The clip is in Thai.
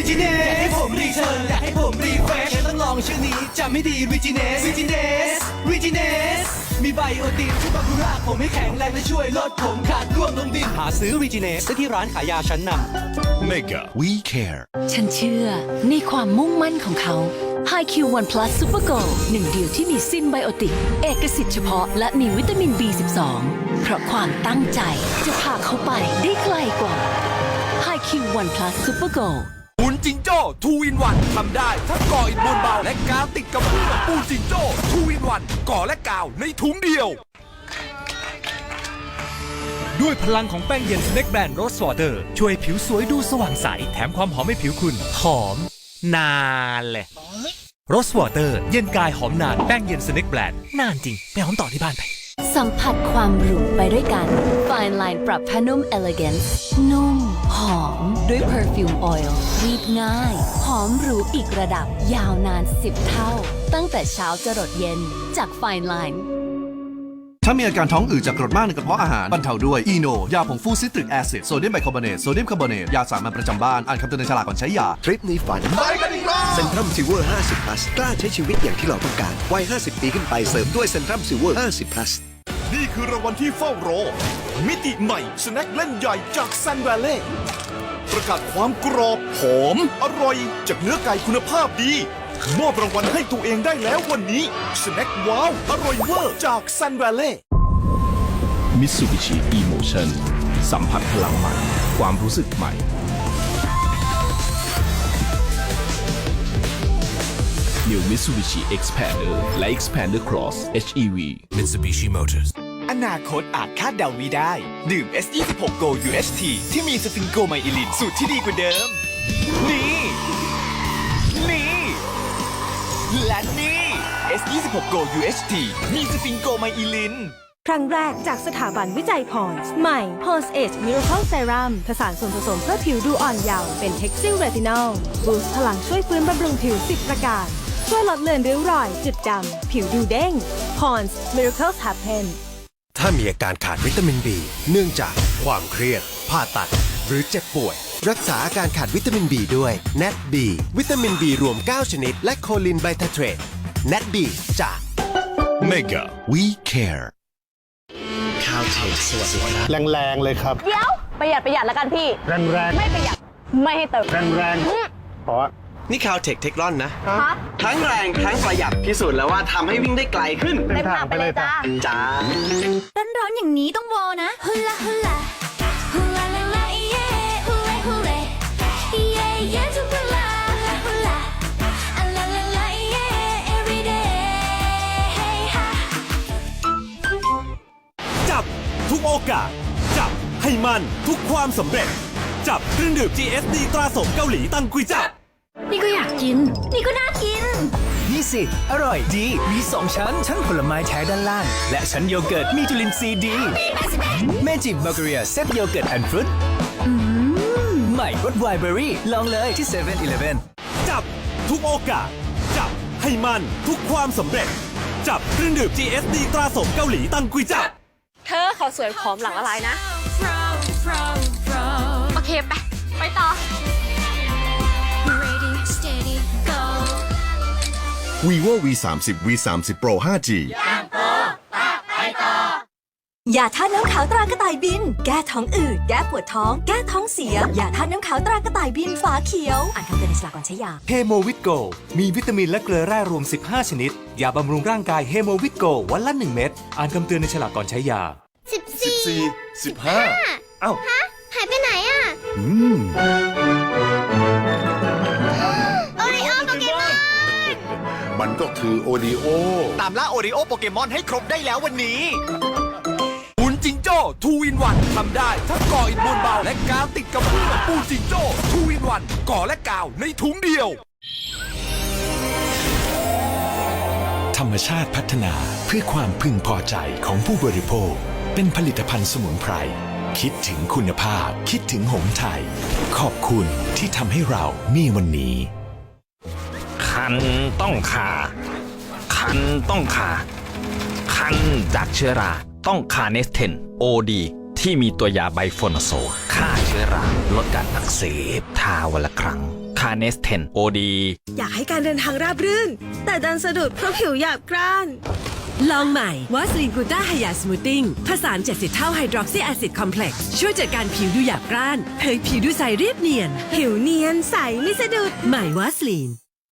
ริจิเนสอยากให้ผมรีเทิร์นอยากให้ผมรีเฟรชต้องลองชื่อนี้จำไม่ดีริจิเนสริจิเนสริจิเนสมีไบโอตินช่วยบำรุงรากผมให้แข็งแรงและช่วยลดผมขาดร่วงลงดินหาซื้อริจิเนสได้ที่ร้านขายยาชั้นนำ Mega We Care ฉันเชื่อในความมุ่งมั่นของเขา High Q One Plus Super Go หนึ่งเดียวที่มีซินไบโอติก เอกสิทธิ์เฉพาะและมีวิตามิน B12 เพราะความตั้งใจจะพาเขาไปได้ไกลกว่า High Q One Plus Super Go ปูน จิงโจ้ทูอินวันทำได้ทั้งก่ออิฐมวลเบา และกาวติดกับเพื่อปูจิงโจ้ทูอินวันก่อและกาวในถุงเดียว ด้วยพลังของแป้งเย็นสเน็กแบรนด์โรสวอเตอร์ช่วยผิวสวยดูสว่างใส แถมความหอมให้ผิวคุณ หอม นานเลยโรสวอเตอร์เย็นกายหอมนานแป้งเย็นสเน็กแบรนด์นานจริง ไปหอมต่อที่บ้านไป สัมผัสความหรูไปด้วยกัน Fine Line ปรับผ้านุ่ม Elegance นุ่มหอม ด้วย Perfume Oil รีดง่าย หอมหรูอีกระดับยาวนาน 10 เท่า ตั้งแต่เช้าจรดเย็นจาก Fine Line ถ้ามีอาการท้องอืดจากกรดมากในกระเพาะอาหารบรรเทาด้วย อีโน ยาผงฟูซิตริกแอซิด โซเดียมไบคาร์บอเนต โซเดียมคาร์บอเนต ยาสามัญประจำบ้าน อ่านคำเตือนในฉลากก่อนใช้ยา ทริปนี้ฝันไปกันอีกแล้วเซ็นทรัมซิลเวอร์ 50 plus กล้าใช้ชีวิตอย่างที่เราต้องการ วัย 50 ปีขึ้นไปเสริมด้วยเซ็นทรัมซิลเวอร์ 50 plus นี่คือรางวัลที่เฝ้ารอ มิติใหม่สแน็คเล่นใหญ่จากซันแวลเล่ ประกาศความกรอบหอม อร่อย จากเนื้อไก่คุณภาพดี มอบรางวัลให้ตัวเองได้แล้ววันนี้สแน็คว้าว อร่อยเวอร์จากซันแวลเล่มิตซูบิชิอีโมชั่นสัมผัสพลังใหม่ ความรู้สึกใหม่ New Mitsubishi Expander และ Expander Cross HEV Mitsubishi Motors อ นาคตอาจคาดเดาไม่ได้ ดื่ม S26 Go UHT ที่มีสฟิงโกไมอิลินสูตรที่ดีกว่าเดิม นี่ นี่ และนี่ S26 Go UHT มีสฟิงโกไมอิลินครั้งแรกจากสถาบันวิจัยพรส์ใหม่ p o n s Age Miracle Serum ผสานส่วนผสมเพื่อผิวดูอ่อนเยาว์เป็น Texil Retinol บูสต์พลังช่วยฟื้นบำรุงผิว 10 ประการ ช่วยลดเลือนริ้วรอย จุดดำ ผิวดูเด้ง p o n s Miracle Happen ถ้ามีอาการขาดวิตามิน B เนื่องจากความเครียด ผ่าตัด หรือเจ็บป่วย รักษาอาการขาดวิตามิน B ด้วย NAT B วิตามิน B รวม 9 ชนิด และโคลินไบทาเทรต NAT B จาก Mega We Care แรงๆเลยครับ เดี๋ยว ประหยัดประหยัดแล้วกันพี่ แรงไม่ประหยัด ไม่ให้เติมๆแรงๆเพราะว่า นี่คาวเทคเทคลอนนะ ฮะทั้งแรงทั้งประหยัดพิสูจน์แล้วว่าทำให้วิ่งได้ไกลขึ้นเต็มทางไปเลยจ้า จ้า ร้อนๆอย่างนี้ต้องวอนะฮุลาฮุลาฮุลาลาลาเย่ฮุเลฮุเลเย่เย่ทุกเวลาฮุลาฮุลาอะลาลาลาเย่ every day ฮะ จับทุกโอกาส จับให้มันทุกความสำเร็จ จับเครื่องดื่ม GSD ตราสมเกาหลีตั้งกุยจับ นี่ก็อยากกิน นี่ก็น่ากิน นี่สิ อร่อยดี มีสองชั้น ชั้นผลไม้แท้ด้านล่าง และชั้นโยเกิร์ตมีจุลินทรีย์ดีเมจิบัลเกเรียเซตโยเกิร์ตแอนด์ฟรุตใหม่รสไวน์เบอรี่ ลองเลยที่7 e เ e ่ e อจับทุกโอกาส จับให้มันทุกความสำเร็จ จับเครื่องดื่ม GSD ตราสมเกาหลีตั้งกุยจับ เธอขอสวยผอมหลังละลายนะ โอเคไป ไปต่อ vivo V 3 0 V 3 0 Pro 5G ยาท่าน้ำขาวตรากระต่ายบิน แก้ท้องอืด แก้ปวดท้อง แก้ท้องเสีย ยาท่าน้ำขาวตรากระต่ายบินฝาเขียว อ่านคำเตือนในฉลากก่อนใช้ยา เฮโมวิตโก มีวิตามินและเกลือแร่รวม 15 ชนิด ยาบำรุงร่างกายเฮโมวิตโกวันละ 1 เม็ด อ่านคำเตือนในฉลากก่อนใช้ยา14 15 เอ้า หายไปไหนอะ อืม มันก็คือโอดีโอ ตามล่าโอริโอโปเกมอนให้ครบได้แล้ววันนี้ ปูนจิงโจ้ทูอินวันทำได้ทั้งก่ออิฐมวลเบา และกาวติดกับเพื่อปูนจิงโจ้ทูอินวันก่อและกาวในถุงเดียว ธรรมชาติพัฒนาเพื่อความพึงพอใจของผู้บริโภค เป็นผลิตภัณฑ์สมุนไพร คิดถึงคุณภาพ คิดถึงหงส์ไทย ขอบคุณที่ทำให้เรามีวันนี้คั นต้องคาคันต้องคาคันจากเชื้อราต้องคาเนสเทนโอดีที่มีตัวยาไบโฟนโซฆ่าเชื้อราลดการอักเสบทาวันละครั้งคาเนสเทนโอดีอยากให้การเดินทางราบรื่น แต่ดันสะดุดเพราะผิวหยาบกร้าน ลองใหม่วาสลีนกูต้าไฮยาสมูทติ้งผสาน70 เท่าไฮดรอกซีแอซิดคอมเพล็กซ์ช่วยจัดการผิวดูหยาบกร้านเผยผิวดูใสเรียบเนียน ผิวเนียนใสไม่สะดุดใหม่วาสลีน